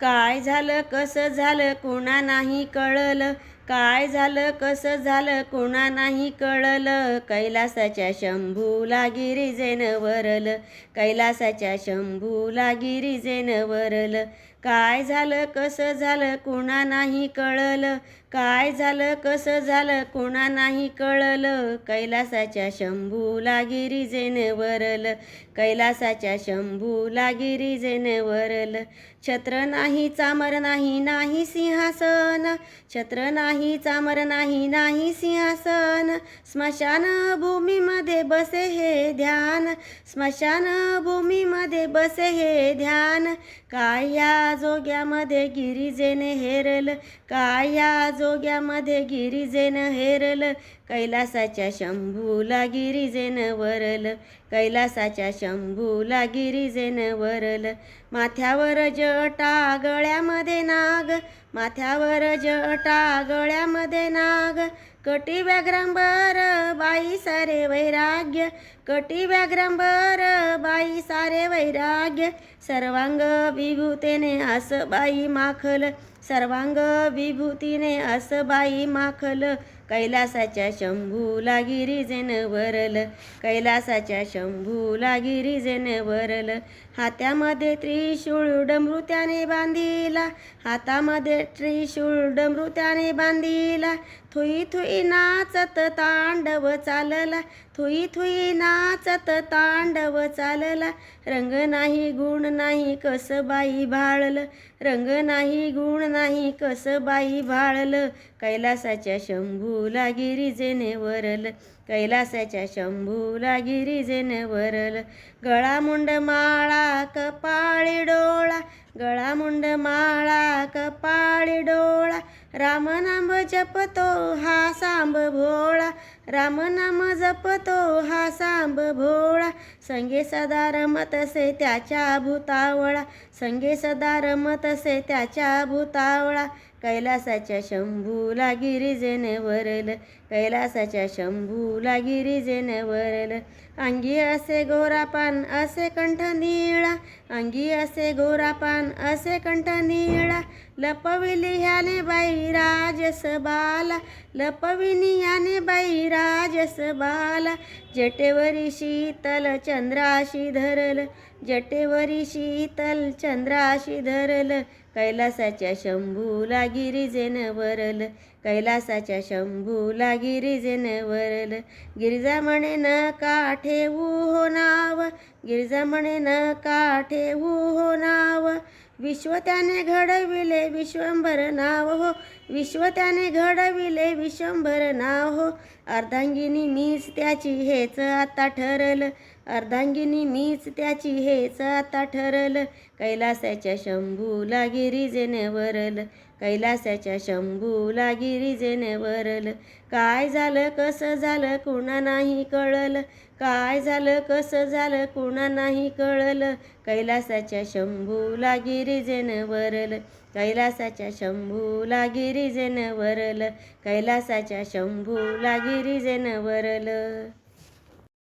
काय झालं कसं झालं कोणा नाही कळलं. काय झालं कसं झालं कोणा नाही कळलं. कैलासाच्या शंभूला गिरिजेन वरलं. कैलासाच्या शंभूला गिरिजेन वरलं. काय झालं कसं झालं कोणा नाही कळलं. काय झालं कसं झालं कोणा नाही कळलं? कैलासाच्या शंभूला गिरिजेन वरलं. कैलासाच्या शंभूला गिरिजेन वरलं. छत्र नाही चामर नाही नाही सिंहासन. छत्र नाही चामर नाही नाही सिंहासन. स्मशान भूमीमध्ये बसे हे ध्यान. स्मशान भूमीमध्ये बसे हे ध्यान. काय या जोग्यामध्ये गिरिजेने हेरल? काय या जो जोग्यामध्ये गिरिजेन हेरल कैलासाच्या शंभूला गिरिजेन वरल कैलासाच्या शंभूला गिरिजेन वरल. माथ्यावर जटा गळ्यामध्ये नाग माथ्यावर जटा गळ्यामध्ये नाग. कटी व्याघ्रांबर बाई सारे वैराग्य कटी व्याघ्रांबर बाई सारे वैराग्य. सर्वांग विभूतेने आस बाई माखल सर्वांग विभूतीने अस बाई माखल. कैलासाच्या शंभूला गिरीजेन वरल. कैलासाच्या शंभूला गिरीजेन वरल. हात्यामध्ये त्रिशूळ डमृत्याने बांधिला. हातामध्ये त्रिशूळ डमृत्याने बांधिला. थुई थुई नाचत तांडव चालला. थुई थुई नाचत तांडव चालला. रंग नाही गुण नाही कस बाई भाळल. रंग नाही गुण नाही कसं बाई भाळल? कैलासाच्या शंभूला गिरीजेने वरल. कैलासाच्या शंभूला गिरीजेने वरल. गळा मुंड माळा कपाळी डोळा. गळा मुंड माळा कपाळी डोळा. राम नाम जपतो हा सांब भोळा. राम नाम जपतो हा सांब भोळा. संगे सदा रमतसे त्याच्या भूतावळा. संगे सदा रमतसे त्याच्या भूतावळा. कैलासाच्या शंभूला गिरिजेने वरल कैलासाच्या शंभूला गिरिजेने वरल अंगी असे गोरापान असे कंठ निळा. अंगी असे गोरापान असे कंठ निळा. लपविली ह्याने बाई राजस बाला लपविनी ह्याने बाई राजस बाला जटेवरी शीतल चंद्राशी धरल. जटेवरी शीतल चंद्राशी धरल. कैलासाच्या शंभूला गिरिजेन वरल कैलासाच्या शंभूला गिरिजेन वरल. गिरिजा म्हणे न का ठेवू हो नाव गिरिजा म्हणे न का ठेवू विश्व त्याने घडविले विश्वंभर नाव हो. विश्व त्याने घडविले विश्वंभर नाव हो. अर्धांगिनी मीच त्याची हेच आता ठरलं. अर्धांगिनी मीच त्याची हेच आता ठरलं. कैलासाच्या शंभूला गिरीजेने वरलं. कैलासाच्या शंभूला गिरिजेने वरल काय झालं कसं झालं कुणा नाही कळलं. काय झालं कसं झालं कुणा नाही कळलं. कैलासाच्या शंभूला गिरिजेने वरल कैलासाच्या शंभूला गिरिजेने वरल कैलासाच्या शंभूला गिरिजेने वरल